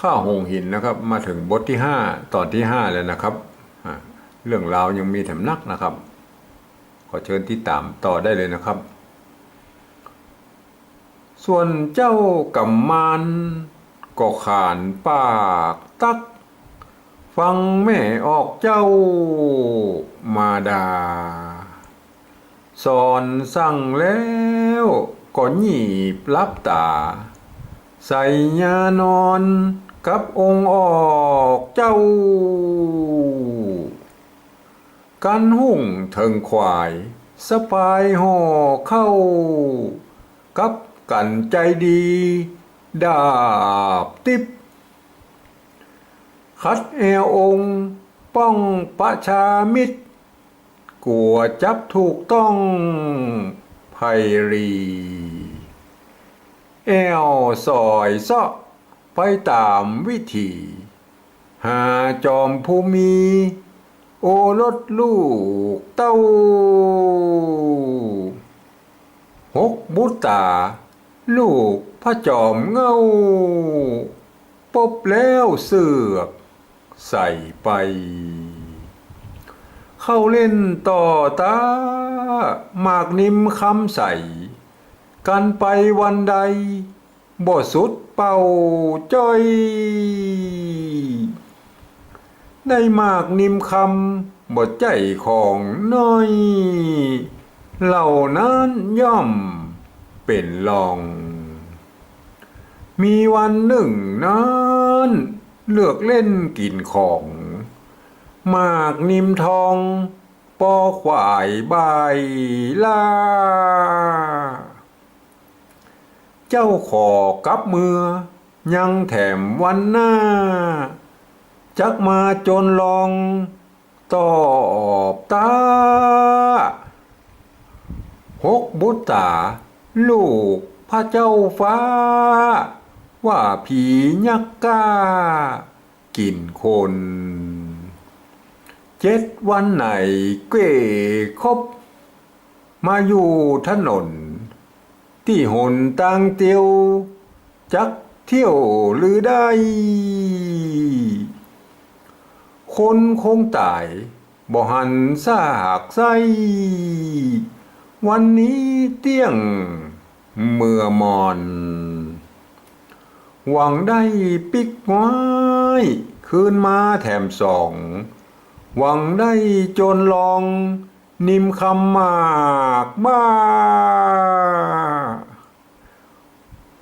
ข้าหงหินนะครับมาถึงบทที่ห้าตอนที่ห้าแล้วนะครับ เรื่องราวยังมีแถมนักนะครับ ขอเชิญที่ตามต่อได้เลยนะครับ ส่วนเจ้ากำมานก็ขานปากตัก ฟังแม่ออกเจ้ามาดาสอนสั่งแล้วก็หยีบรับตา ใส่ยานอนกับองค์ออกเจ้า กันหุ่งเทิงควายสปายห่อเข้า กับกันใจดี ดาบติบ คัดแอวองค์ ป้องประชามิตรกลัวจับถูกต้องไพรี แอวสอยซาะไปตามวิธีหาจอมภูมิ โอรสลูกเต้าหกบุตตา ลูกพระจอมเงาปบแล้วเสือกใส่ไป เข้าเล่นต่อตา หมากนิมคำใส่ กันไปวันใดบ่สุดเป่าจ้อย ได้มากนิมคำบ่ใจของน้อย เหล่านั้นย่อมเป็นรอง มีวันหนึ่งนั้นเลือกเล่นกินของมากนิมทองปอควายใบายลา เจ้าขอกับมือ ยังแถมวันหน้า จักมาจนลอง ตอบตาหกบุตตาลูกพระเจ้าฟ้า ว่าผียักษ์กล้ากินคน เจ็ดวันไหนเก้ครบมาอยู่ถนน ที่หนตังเตียว จักเที่ยวหรือได้ คนคงตายบ่หันซากไสวันนี้เตี้ยงเมื่อมอน หวังได้ปิกไว้คืนมาแถมสอง หวังได้จนลอง นิมคำมากบ้า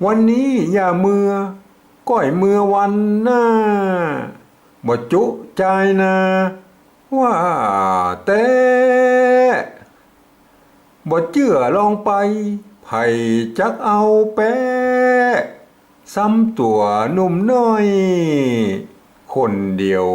วันนี้อย่าเมื่อก้อยเมื่อวันหน้าบ่จุใจนะว่าแต่บ่เจือลองไป ไผ่จักเอาแปะซ้ำตัวหนุ่มน้อย คนเดียว